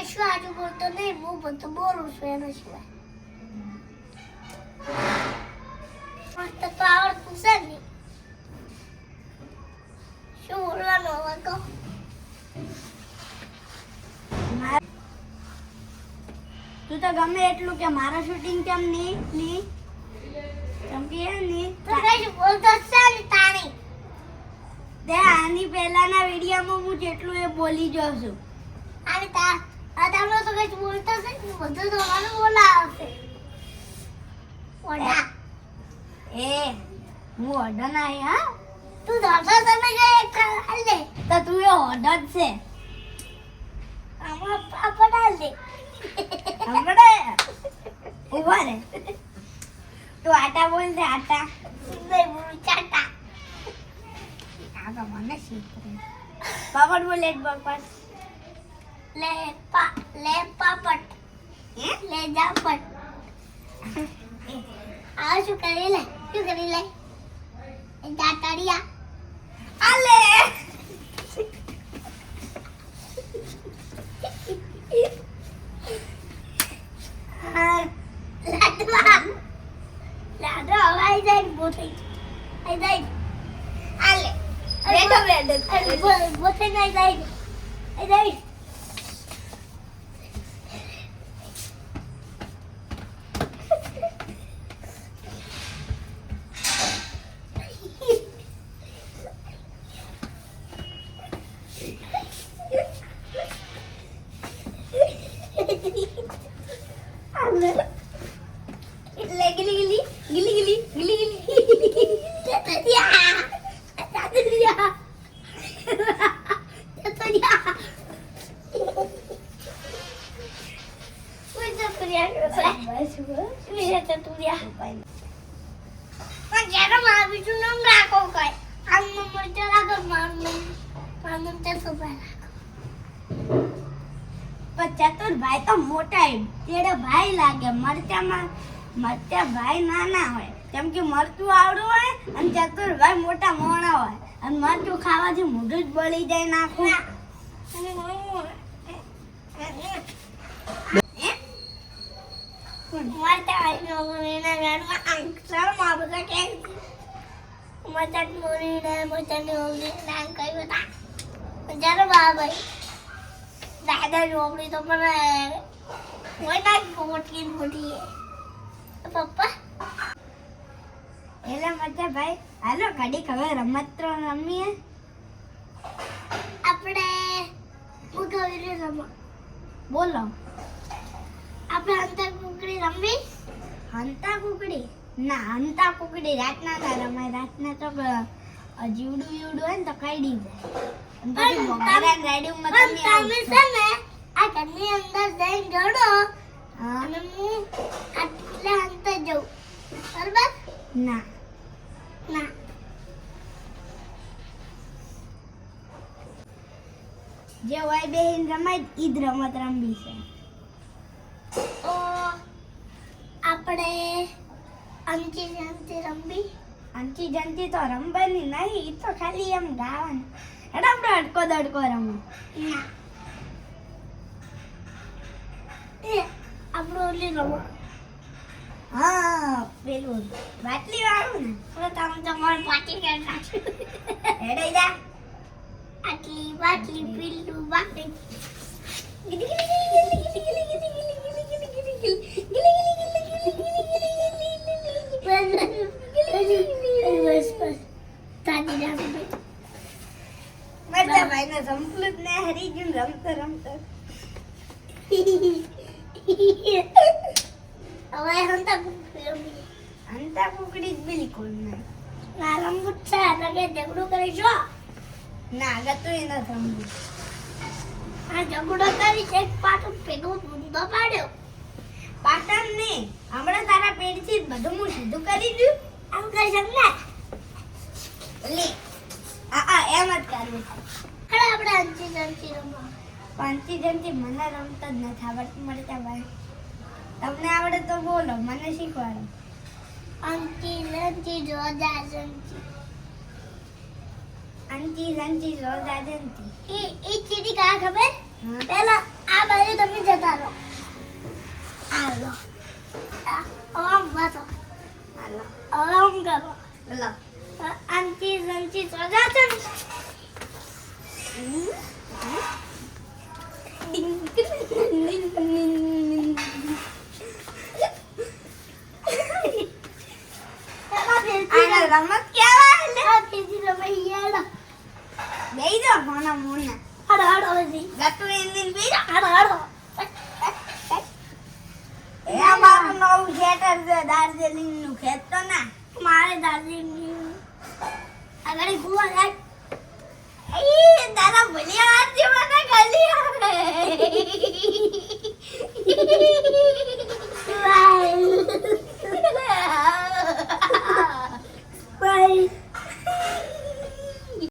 કશું આજુ બોલતો નહીં હું બધું બોલું છું એના સિવાય. મસ્ત તો આવડતું છે નહીં. શું બોલવાનું હવે કહો? તું તો ગમે એટલું કે મારા શૂટિંગ કેમ નહીં નહીં? કેમ કે એ નહીં? તો કશું બોલતો છે ને તાણી. તે આની પહેલાના વિડીયોમાં હું જેટલું એ બોલી જાઉં છું. અને તા આ તમને તો કઈ બોલતા છે બધું તમારું બોલાવશે. ઓડા. એ હું ઓર્ડર ના હા? તું ધરતો તમે એક હાલ દે. તો તું એ ઓર્ડર જ છે. આમાં પાપડ દે. હમણે ઊભા રે. તું આટા બોલ દે આટા. નહીં બોલ ચાટા આ તો મને શીખરે પાપડ બોલે એક પાપડ લે પા લે પાપડ હે? લે જાપડ આ શું કરી લે? શું કરી લે? જાટડિયા આલે! લાડવા. લાડવા હવાઈ જાય બોથઈ આઈ જાય આલે. બેઠો બેઠો. બોથઈ નહીં જાય આઈ જાય મારું નામ મારું નામ ચતુરભાઈ રાખો પણ ચતુરભાઈ તો મોટા એમ તેડે ભાઈ લાગે મરચામાં મરચા ભાઈ નાના હોય. કેમ કે મરચું આવડું હોય અને ચતુરભાઈ મોટા મોણા હોય. અને મરચું ખાવાથી મોઢું જ બળી જાય નાખું ઘરમાં આંકસરમાં કે મચાટ ઓગળી નામ કઈ બધા. જ્યારે બાબાઈ દાદા ચોપડી તો પણ ના મોટી મોટી પપ્પા? એટલે મરચા ભાઈ. હાલો ઘડી હવે રમત રમીએ. આપણે હું કહી રમો બોલો. આપણે અંતર કુકડી રમવી હંતા કુકડી? ના હંતા કુકડી રાતના ના રમાય. રાતના તો જીવડું જીવડું હોય ને તો જાય તમે તમે છે ને આ ઘરની અંદર જઈને જોડો અને હું ના ના જે હોય બેહીન રમાય ઈદ રમત રમવી છે. તો આપણે અંચી જંતી રમવી? અંચી જંતી તો રમવાની નહીં ઈ તો ખાલી એમ ગાવાનું. આપણે અડકો દડકો રમો. ના. એ આપણું ઓલી રમો. હા પેલું બાટલી વાળું ને. તો તમે તમારે પાટી કરી નાખ્યું હેડે જા. આટલી બાટલી પીલું બાટલી. રમતો રમતો. હવે હંતા રમી અંતા કુકડી બિલકુલ નહીં ના રમવું જ છે લગે ઝઘડો જો ના ગતું એ નથી રમવું આ ઝઘડો કરી એક પાટું ભેગું પાડ્યો પાટણ ને હમણાં તારા પેટથી બધું હું સીધું કરી દઉં આમ કરી શક ને લે આ આ એમ જ કરવું છે ખરા આપણે અંચી જંચી રમવા પંચી જંતી મને રમતા જ નથી આવડતું મળતા ભાઈ તમને આવડે તો બોલો મને શીખવાડો. અંકી લંચી જોજા જંચી અંકી લંચી રોજા જંતી એ એ ચીટી કા ખબર? પહેલા રમત કેવાય બીજી રમૈયા બેઈ મોના મોના હડો હડો બેજી દાર્જિલિંગનું ખેતર ના મારે દાર્જિલિંગ આગળ કુવા એ દાદા ભલિયા આજે મને ગલિયા